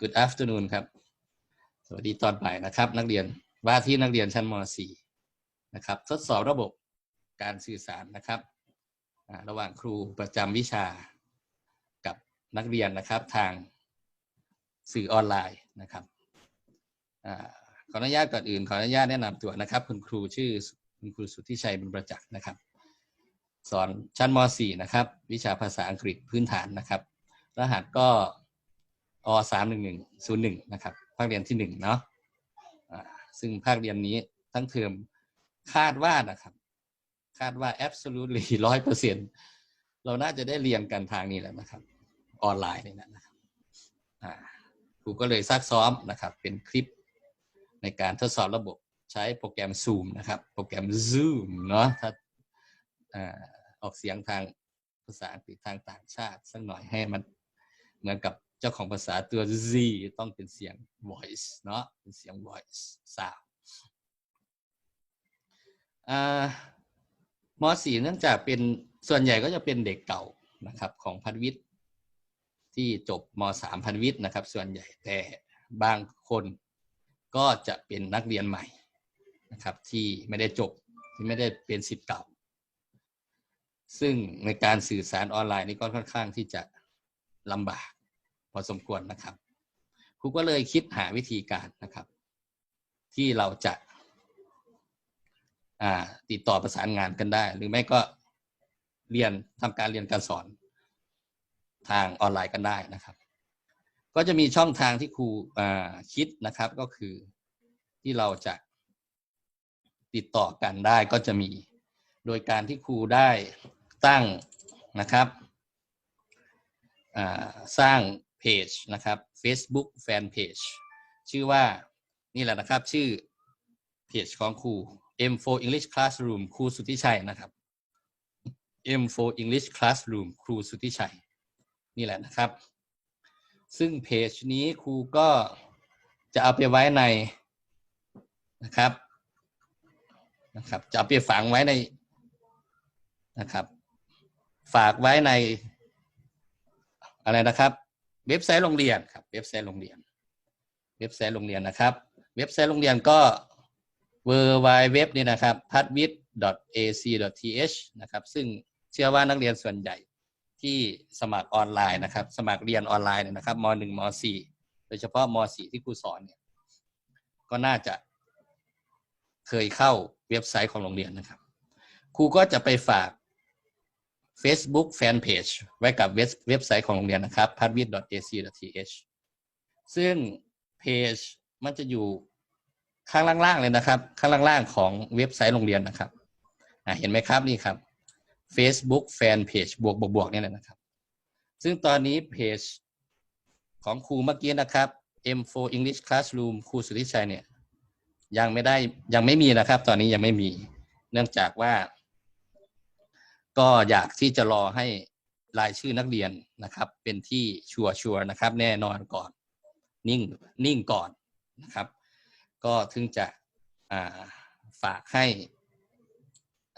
Good afternoon ครับ สวัสดีตอนบ่ายนะครับ นักเรียนว่าที่นักเรียนชั้นม .4 นะครับ ทดสอบระบบการสื่อสารนะครับ ระหว่างครูประจำวิชากับนักเรียนนะครับทางสื่อออนไลน์นะครับอขออนุญาตก่อนอื่น ขออนุญาตแนะนำตัวนะครับ คุณครูชื่อคุณครูสุทธิชัยบุญประจักษ์นะครับ สอนชั้นม .4 นะครับ วิชาภาษาอังกฤษพื้นฐานนะครับ รหัสก็ อสามหนึ่งหนึ่งศูนย์หนึ่งนะครับ ภาคเรียนที่หนึ่งเนาะซึ่งภาคเรียนนี้ทั้งเทอมคาดว่านะครับ คาดว่า absolutely ร้อยเปอร์เซ็นเราน่าจะได้เรียนกันทางนี้แหละนะครับ ออนไลน์นี่นะครับครูก็เลยซักซ้อมนะครับ เป็นคลิปในการทดสอบระบบใช้โปรแกรม Zoom นะครับ โปรแกรม Zoom เนาะถ้าออกเสียงทางภาษาอังกฤษทางต่างชาติสักหน่อยให้มันเหมือนกับ จ้าของภาษาตัว Z ต้องเป็นเสียง voice เนาะเป็นเสียง voice sound มสี่เนื่องจากเป็นส่วนใหญ่ก็จะเป็นเด็กเก่านะครับของพันวิทย์ที่จบมสามพันวิทย์นะครับ ส่วนใหญ่แต่บางคนก็จะเป็นนักเรียนใหม่นะครับ ที่ไม่ได้จบที่ไม่ได้เป็นสิทธิ์เก่า ซึ่งในการสื่อสารออนไลน์นี่ก็ค่อนข้างที่จะลำบาก อสมควรนะครับครูก็เลยคิดหาวิธีการนะครับ ที่เราจะาติดต่อประสานงานกันได้ หรือไม่ก็เรียนทำการเรียนการสอนทางออนไลน์กันได้นะครับ ก็จะมีช่องทางที่ครูคิดนะครับก็คือที่เราจะติดต่อกันได้ก็จะมีโดยการที่ครูได้ตั้งนะครับสร้าง พจนะครับ Facebook Fan Page ชื่อว่านี่แหละนะครับ ชื่อเพจของครู M4 English Classroom ครูสุทธิชัยนะครับ M4 English Classroom ครูสุทธิชัย นี่แหละนะครับ ซึ่งเพจนี้ครูก็จะเอาไปไว้ในนะครับนะครับ จะเอาไปฝังไว้ในนะครับ ฝากไว้ในอะไรนะครับ เว็บไซต์โรงเรียนครับ เว็บไซต์โรงเรียน เว็บไซต์โรงเรียนนะครับ เว็บไซต์โรงเรียนก็ w w w นี่นะครับพัดวิท ac th นะครับ ซึ่งเชื่อว่านักเรียนส่วนใหญ่ที่สมัครออนไลน์นะครับ สมัครเรียนออนไลน์เนี่ยนะครับม .1 ม .4 โดยเฉพาะม .4 ที่ครูสอนเนี่ยก็น่าจะเคยเข้าเว็บไซต์ของโรงเรียนนะครับ ครูก็จะไปฝาก Facebook Fanpage ไว้กับเว็บเว็บไซต์ของโรงเรียนนะครับ p a d w i t ac th ซึ่งเพจมันจะอยู่ข้างล่างๆเลยนะครับ ข้างล่างๆของเว็บไซต์โรงเรียนนะครับเห็นไหมครับนี่ครับ Facebook Fanpage บวกบวกบวกนี่แหละนะครับ ซึ่งตอนนี้เพจของครูเมื่อกี้นะครับ M4 English Classroom ครูสุทธิชัยเนี่ยยังไม่ได้ยังไม่มีนะครับ ตอนนี้ยังไม่มี เนื่องจากว่า ก็อยากที่จะรอให้รายชื่อนักเรียนนะครับ เป็นที่ชัวชัวร์นะครับ แน่นอนก่อน นิ่งนิ่งก่อนนะครับ ก็ถึงจะฝากให้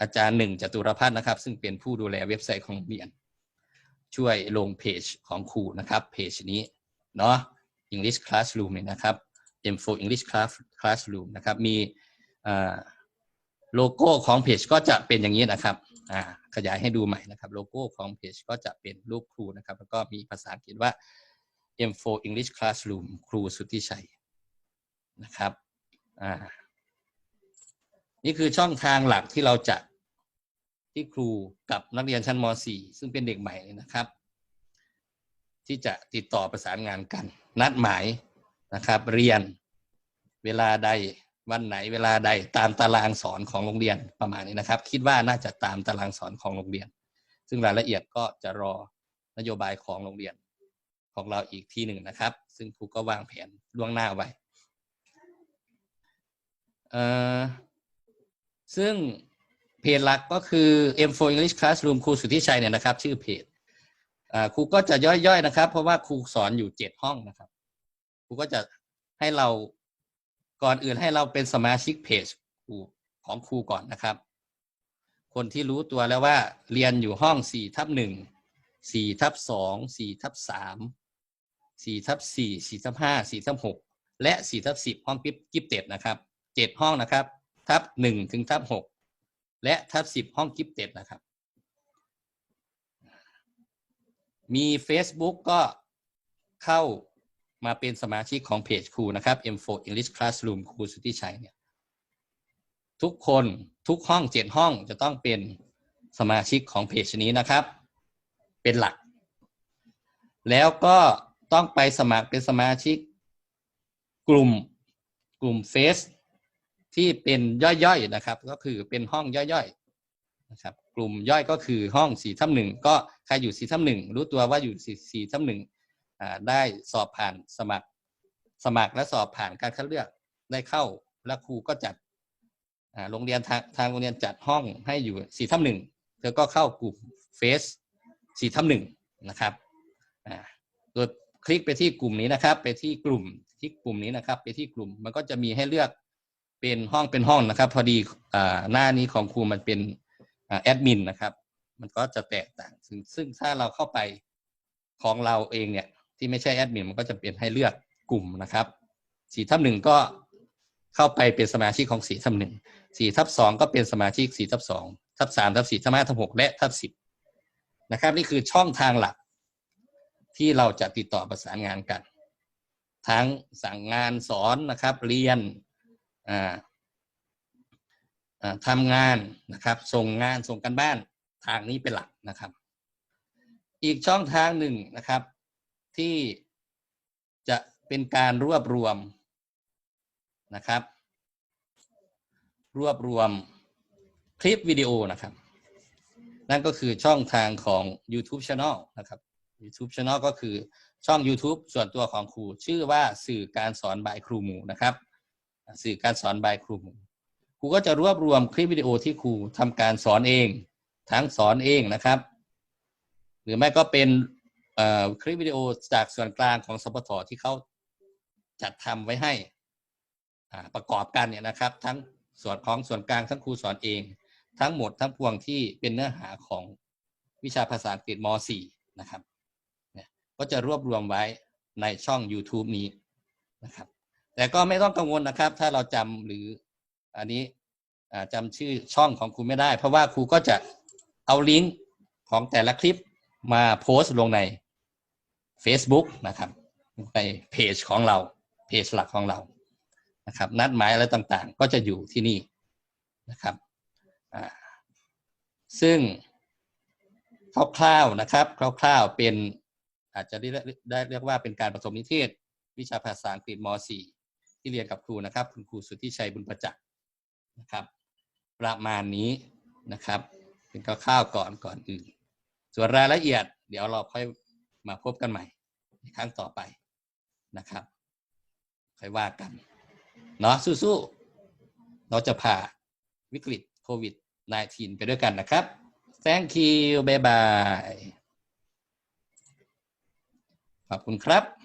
อาจารย์หนึ่งจตุรพัฒน์นะครับ ซึ่งเป็นผู้ดูแลเว็บไซต์ของเรียน ช่วยลงเพจของครูนะครับเพจนี้เนาะ English Classroom เนี่ยนะครับ M4 English Class Classroom นะครับ มีโลโก้ของเพจก็จะเป็นอย่างนี้นะครับ ขยายให้ดูใหม่นะครับ โลโก้ของเพจก็จะเป็นรูปครูนะครับ แล้วก็มีภาษาอังกฤษว่า M4 English Classroom ครูสุทธิชัยนะครับนี่คือช่องทางหลักที่เราจะที่ครูกับนักเรียนชั้นม .4 ซึ่งเป็นเด็กใหม่เนี่ยนะครับ ที่จะติดต่อประสานงานกัน นัดหมายนะครับ เรียนเวลาใด วันไหนเวลาใดตามตารางสอนของโรงเรียนประมาณนี้นะครับ คิดว่าน่าจะตามตารางสอนของโรงเรียน ซึ่งรายละเอียดก็จะรอนโยบายของโรงเรียนของเราอีกทีหนึ่งนะครับ ซึ่งครูก็วางแผนล่วงหน้าไว้ซึ่งเพจหลักก็คือ M4 English Classroom ครูสุทธิชัยเนี่ยนะครับ ชื่อเพจครูก็จะย่อยๆนะครับ เพราะว่าครูสอนอยู่เจ็ดห้องนะครับครูก็จะให้เรา ก่อนอื่นให้เราเป็นสมาชิกเพจครูของครูก่อนนะครับ คนที่รู้ตัวแล้วว่า เรียนอยู่ห้องสี่ทับหนึ่งสี่ทับสองสี่ทับสามสี่ทับสี่สี่ทับห้าสี่ทับหกและสี่ทับสิบห้องกิฟกิฟเต็ดนะครับเจ็ดห้องนะครับ ทับหนึ่งถึงทับหกและทับสิบห้องกิฟเต็ดนะครับ มี Facebook ก็เข้า มาเป็นสมาชิกของเพจครูนะครับ M4 English Classroom ครูสุทธิชัยเนี่ยทุกคนทุกห้องเจ็ดห้องจะต้องเป็นสมาชิกของเพจนี้นะครับ เป็นหลัก แล้วก็ต้องไปสมัครเป็นสมาชิก กลุ่มกลุ่มเฟซที่เป็นย่อยๆนะครับ ก็คือเป็นห้องย่อยๆนะครับ กลุ่มย่อยก็คือห้องสี่ทับหนึ่งก็ใครอยู่สี่ทับหนึ่งรู้ตัวว่าอยู่สี่สี่ทับหนึ่ง ได้สอบผ่านสมัครสมัครและสอบผ่านการคัดเลือกได้เข้าแล้วครูก็จัดโรงเรียนทางทางโรงเรียนจัดห้องให้อยู่สี่ทับหนึ่งเธอก็เข้ากลุ่มเฟซสี่ทับหนึ่งนะครับอ่าโดยคลิกไปที่กลุ่มนี้นะครับ ไปที่กลุ่มที่กลุ่มนี้นะครับ ไปที่กลุ่มมันก็จะมีให้เลือกเป็นห้องเป็นห้องนะครับ พอดีอหน้านี้ของครูมันเป็นแอดมินนะครับ มันก็จะแตกต่างซึ่งซึ่งถ้าเราเข้าไปของเราเองเนี่ย ที่ไม่ใช่แอดมินมันก็จะเป็นให้เลือกกลุ่มนะครับสี่ทับหนึ่งก็เข้าไปเป็นสมาชิกของสี่ทับหนึ่งสี่ทับสองก็เป็นสมาชิกสี่ทับสองทับสามทับสี่ทับห้าทับหกและทับสิบนะครับ นี่คือช่องทางหลักที่เราจะติดต่อประสานงานกัน ทั้งสั่งงานสอนนะครับ เรียนอ่าอ่าทำงานนะครับ ส่งงานส่งกันบ้านทางนี้เป็นหลักนะครับ อีกช่องทางหนึ่งนะครับ ที่จะเป็นการรวบรวมนะครับ รวบรวมคลิปวิดีโอนะครับ นั่นก็คือช่องทางของ YouTube Channel นะครับ YouTube Channel ก็คือช่อง YouTube ส่วนตัวของครู ชื่อว่าสื่อการสอนบายครูหมูนะครับ สื่อการสอนบายครูหมูครูก็จะรวบรวมคลิปวิดีโอที่ครูทำการสอนเอง ทั้งสอนเองนะครับ หรือไม่ก็เป็น คลิปวิดีโอจากส่วนกลางของสปทที่เขาจัดทำไว้ให้ประกอบกันเนี่ยนะครับ ทั้งส่วนของส่วนกลางทั้งครูสอนเอง ทั้งหมดทั้งปวงที่เป็นเนื้อหาของวิชาภาษาอังกฤษม .4 นะครับก็จะรวบรวมไว้ในช่อง YouTube นี้นะครับ แต่ก็ไม่ต้องกังวลนะครับ ถ้าเราจำหรืออันนี้อ่าจำชื่อช่องของครูไม่ได้ เพราะว่าครูก็จะเอาลิงก์ของแต่ละคลิปมาโพสต์ลงใน Facebook นะครับในเพจของเราเพจหลักของเรานะครับ นัดหมายอะไรต่างๆ ก็จะอยู่ที่นี่นะครับซึ่งคร่าวๆนะครับคร่าวๆเป็นอาจจะได้ได้เรียกว่าเป็นการผสมนิเทศ วิชาภาษาอังกฤษม .4 ที่เรียนกับครูนะครับ คุณครูสุทธิชัยบุญประจักษ์นะครับ ประมาณนี้นะครับ เป็นคร่าวๆก่อนก่อนอื่น ส่วนรายละเอียด เดี๋ยวเราค่อย มาพบกันใหม่ในครั้งต่อไปนะครับค่อยว่ากันเนาะสู้ๆเราจะผ่าวิกฤตโควิด -19 ไปด้วยกันนะครับ thank you bye bye ขอบคุณครับ